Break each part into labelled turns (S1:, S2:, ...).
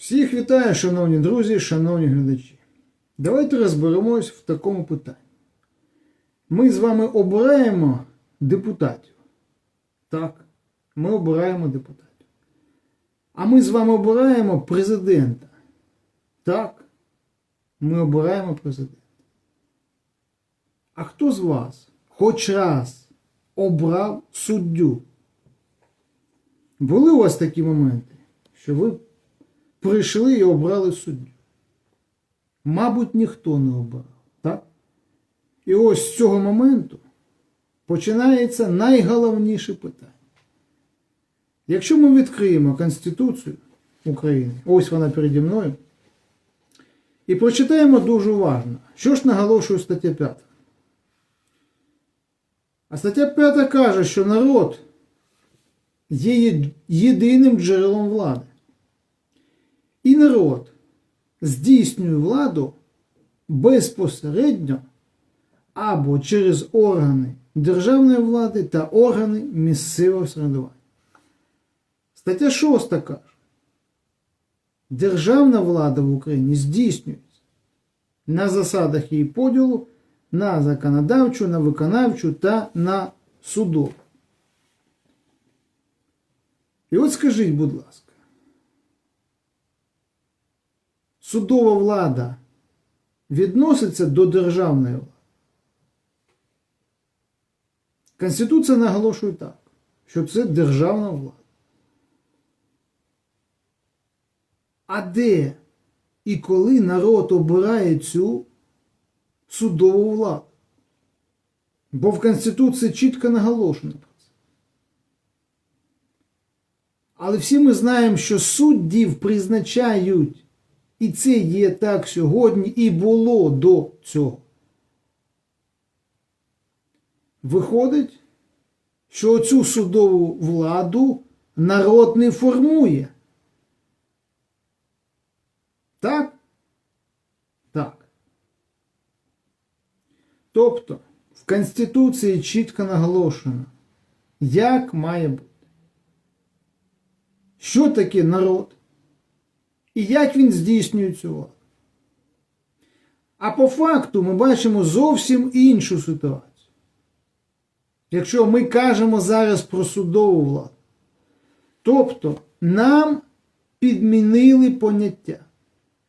S1: Всіх вітаю, шановні друзі, шановні глядачі. Давайте розберемось в такому питанні. Ми з вами обираємо депутатів. Так, ми обираємо депутатів. А ми з вами обираємо президента. Так, ми обираємо президента. А хто з вас хоч раз обрав суддю? Були у вас такі моменти, що ви прийшли і обрали суддю? Мабуть, ніхто не обрав. Так? І ось з цього моменту починається найголовніше питання. Якщо ми відкриємо Конституцію України, ось вона переді мною, і прочитаємо дуже уважно, що ж наголошує стаття 5. А стаття 5 каже, що народ є єдиним джерелом влади. І народ здійснює владу безпосередньо або через органи державної влади та органи місцевого самоврядування. Стаття 6 каже, державна влада в Україні здійснюється на засадах її поділу на законодавчу, на виконавчу та на судову. І от скажіть, будь ласка, судова влада відноситься до державної влади? Конституція наголошує так, що це державна влада. А де і коли народ обирає цю судову владу? Бо в Конституції чітко наголошено. Але всі ми знаємо, що суддів призначають, і це є так сьогодні, і було до цього. Виходить, що цю судову владу народ не формує. Так? Так. Тобто в Конституції чітко наголошено, як має бути. Що таке народ? І як він здійснює владу? А по факту ми бачимо зовсім іншу ситуацію. Якщо ми кажемо зараз про судову владу. Тобто нам підмінили поняття,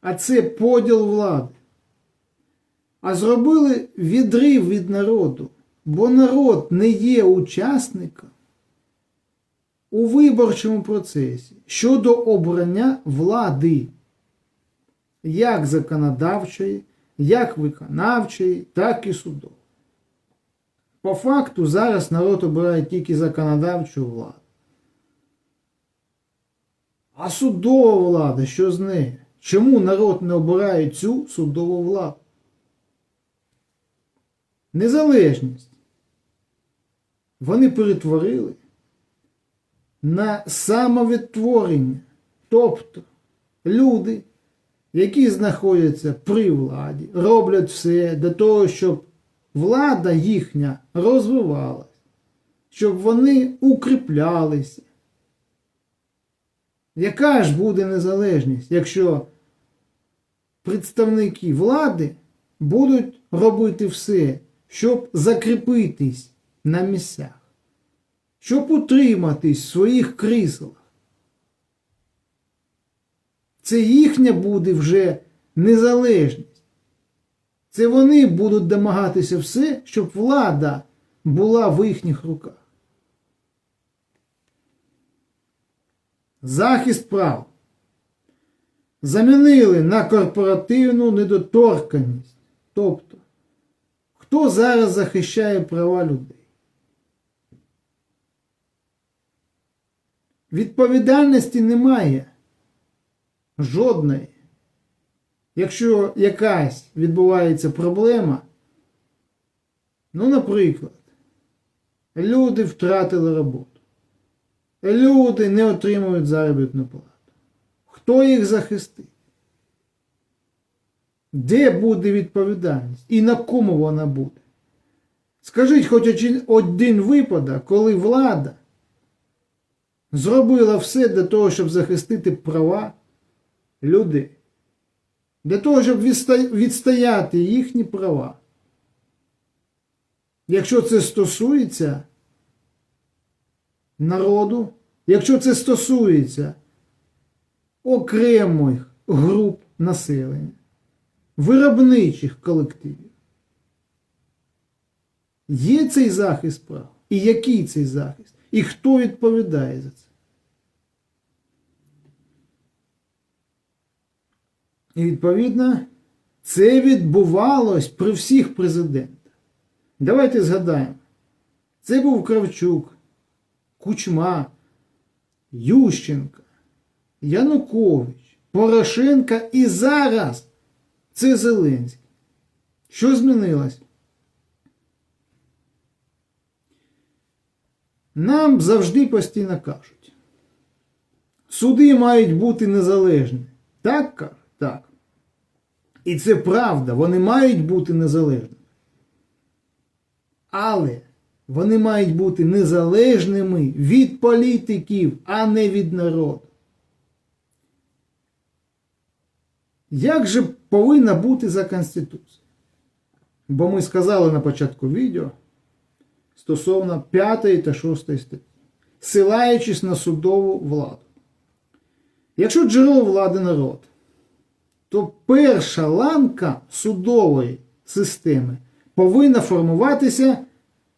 S1: а це поділ влади. А зробили відрив від народу, бо народ не є учасником у виборчому процесі щодо обрання влади, як законодавчої, як виконавчої, так і судової. По факту зараз народ обирає тільки законодавчу владу. А судова влада, що з нею? Чому народ не обирає цю судову владу? Незалежність. Вони перетворили на самовідтворення. Тобто люди, які знаходяться при владі, роблять все для того, щоб влада їхня розвивалась, щоб вони укріплялися. Яка ж буде незалежність, якщо представники влади будуть робити все, щоб закріпитись на місцях, щоб утриматись в своїх кріслах? Це їхня буде вже незалежність. Це вони будуть домагатися все, щоб влада була в їхніх руках. Захист прав замінили на корпоративну недоторканність. Тобто, хто зараз захищає права людей? Відповідальності немає жодної. Якщо якась відбувається проблема, ну, наприклад, люди втратили роботу. Люди не отримують заробітну плату. Хто їх захистить? Де буде відповідальність? І на кому вона буде? Скажіть хоч один- випадок, коли влада зробила все для того, щоб захистити права людей. Для того, щоб відстояти їхні права. Якщо це стосується народу, якщо це стосується окремих груп населення, виробничих колективів, є цей захист прав? І який цей захист? І хто відповідає за це? І відповідно, це відбувалось при всіх президентах. Давайте згадаємо. Це був Кравчук, Кучма, Ющенка, Янукович, Порошенка і зараз це Зеленський. Що змінилось? Нам завжди постійно кажуть. Суди мають бути незалежні. Так кажуть? Так. І це правда, вони мають бути незалежними. Але вони мають бути незалежними від політиків, а не від народу. Як же повинна бути за Конституцією? Бо ми сказали на початку відео стосовно 5 та 6 статті, силаючись на судову владу. Якщо джерело влади народ, то перша ланка судової системи повинна формуватися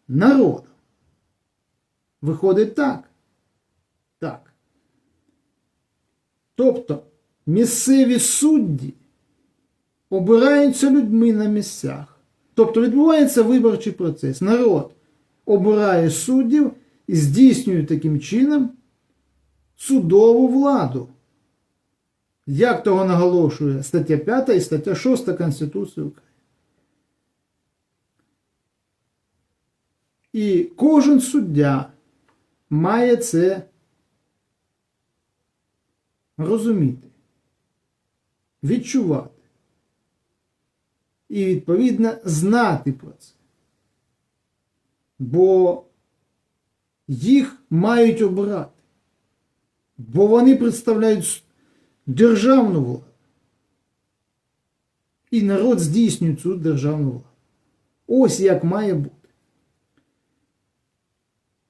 S1: народом. Виходить так. Так. Тобто місцеві судді обираються людьми на місцях. Тобто відбувається виборчий процес. Народ обирає суддів і здійснює таким чином судову владу. Як того наголошує стаття 5 і стаття 6 Конституції України. І кожен суддя має це розуміти, відчувати і, відповідно, знати про це. Бо їх мають обирати, бо вони представляють державну владу. І народ здійснює цю державну владу. Ось як має бути.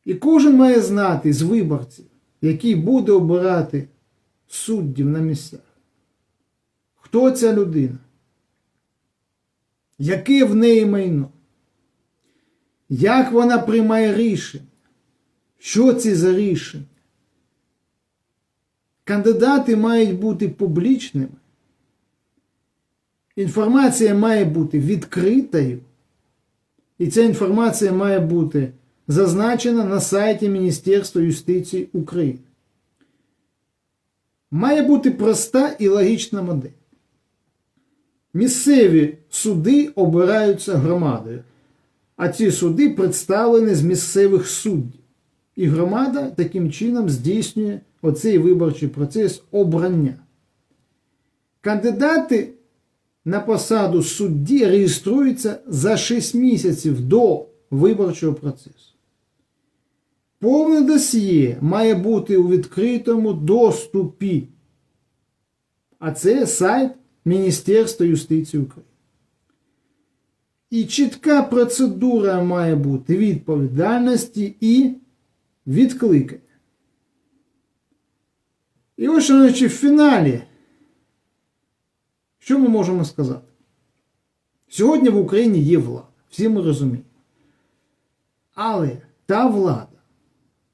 S1: І кожен має знати з виборців, який буде обирати суддів на місцях. Хто ця людина? Яке в неї майно? Як вона приймає рішення? Що це за рішення? Кандидати мають бути публічними. Інформація має бути відкритою. І ця інформація має бути зазначена на сайті Міністерства юстиції України. Має бути проста і логічна модель. Місцеві суди обираються громадою, а ці суди представлені з місцевих суддів. І громада таким чином здійснює оцей виборчий процес обрання. Кандидати на посаду судді реєструються за 6 місяців до виборчого процесу. Повне досьє має бути у відкритому доступі. А це сайт Міністерства юстиції України. І чітка процедура має бути відповідальності і відкликання. І ось, шановні, в фіналі, що ми можемо сказати? Сьогодні в Україні є влада, всі ми розуміємо. Але та влада,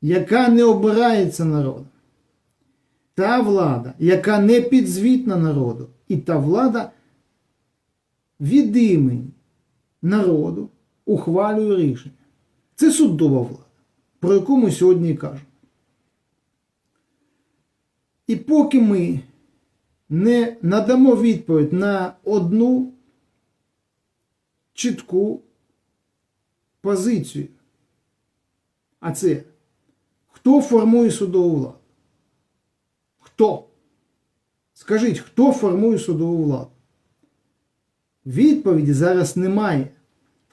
S1: яка не обирається народом, та влада, яка не підзвітна народу, і та влада від імені народу ухвалює рішення. Це судова влада, про яку ми сьогодні і кажемо. І поки ми не надамо відповідь на одну чітку позицію, а це хто формує судову владу? Хто? Скажіть, хто формує судову владу? Відповіді зараз немає.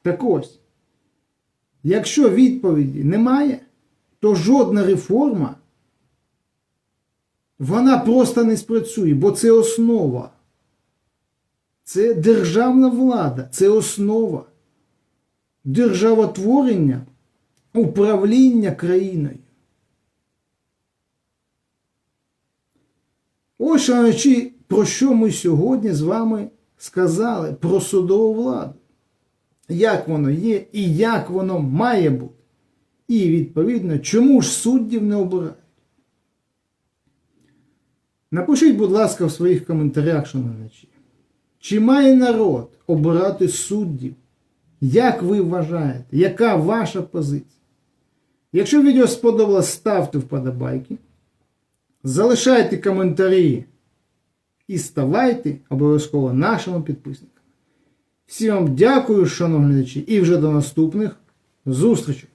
S1: Так ось, якщо відповіді немає, то жодна реформа вона просто не спрацює, бо це основа. Це державна влада, це основа державотворення, управління країною. Ось, шановні, про що ми сьогодні з вами сказали про судову владу. Як воно є і як воно має бути. І, відповідно, чому ж суддів не обирають? Напишіть, будь ласка, в своїх коментарях, шановні, чи має народ обирати суддів? Як ви вважаєте? Яка ваша позиція? Якщо відео сподобалось, ставте вподобайки, залишайте коментарі і ставайте обов'язково нашими підписниками. Всім вам дякую, шановні глядачі, і вже до наступних зустрічей!